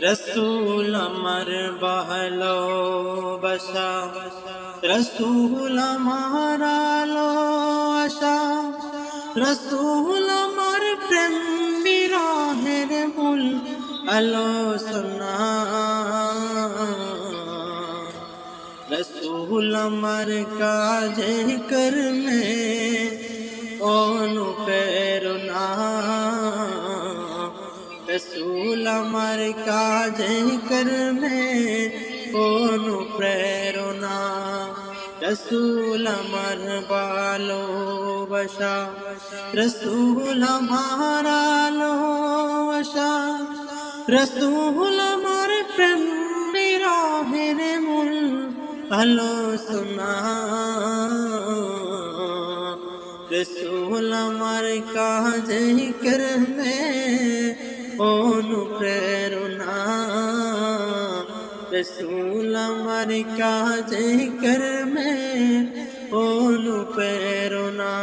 রসুল আমার বহলো বসা রসুল আমার আলো আশা রসুল আমার প্রেম বিরহের মূল আলোচনা রসুল আমার কাজে কর্মে অনুপ্রেরণা আমার কাজে কর্মে অনুপ্রেরণা রসুল আমার ভালোবাসা রসুল আমার আলোবাসা রসুল আমার প্রেম বিরহের মূল আলোচনা রসুল আমার কাজে করবে অনুপ্রেরণা রসুল আমার কাজে করবে অনুপ্রেরণা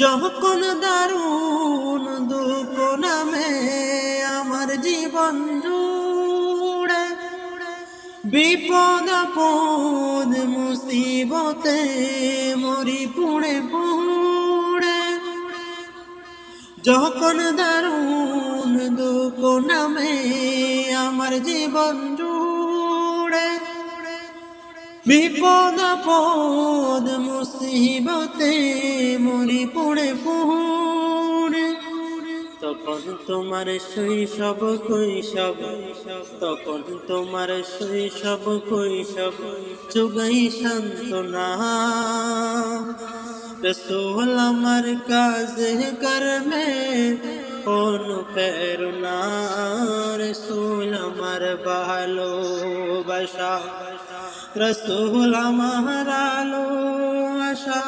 যখন দারুণ দুঃখ নামে আমার জীবন জুড়ে, বিপদ, আপদ, মুসিবতে মরি পুড়ে পুড়ে, যখন দারুণ দুঃখ নামে আমার জীবন জুড়ে। বিপদ পদ মুসিবতে মরি পড়ে পুড়ে। তখন তোমার শৈশব, কৈশব, তখন তোমার শৈশব, কৈশব চুগাই সান্ত্বনা। রসুল আমার কাজে কর্মে অনুপ্রেরণা রসুল আমার ভালোবাসা রসুল আমার আলো আশা।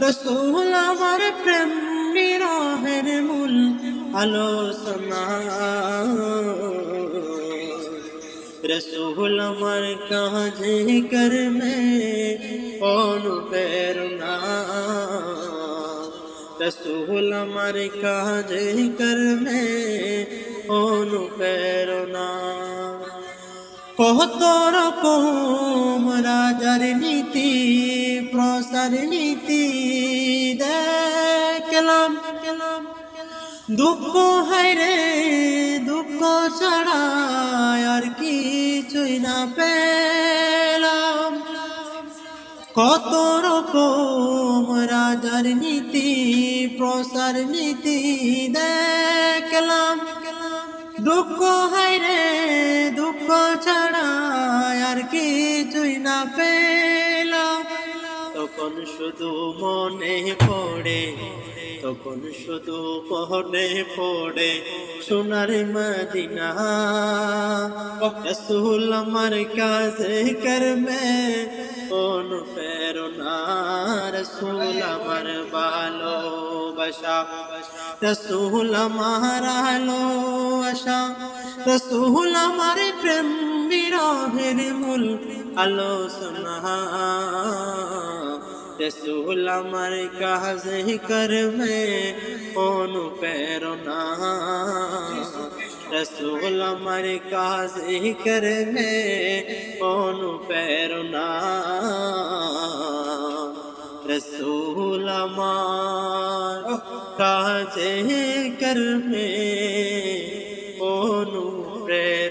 রসুল আমার প্রেম বিরহের মূল আলোচনা। রসুল আমার কাজে কর্মে অনুপ্রেরণা রসুল আমার কাজে কর্মে অনুপ্রেরণা। কত রকম রাজার নীতি, প্রসার নীতি দেখলাম। দুঃখ হয় হাইরে দুঃখ ছাড়া আর কিছুই না পেলাম কত রকম রাজার নীতি, প্রসার নীতি দেখলাম। দুঃখ হাই রে, দুঃখ ছাড়া আর কিছুই না পেলাম তখন শুধু মনে পড়ে, তখন শুধু পড়ে পড়ে সোনার মদিনা। রসুল আমার কাছে করবে অনুপ্রেরণা রসুল আমার ভালোবাসা। রসুল আমার আলোবাসা রসুল আমার প্রেম বিরহের মূল আলোচনা। রসুল আমার কাজে করবে অনুপ্রেরণা রসুল আমার কাজে করবে অনুপ্রেরণা রসুল আমার কাজে করবে অনুপ্রেরণা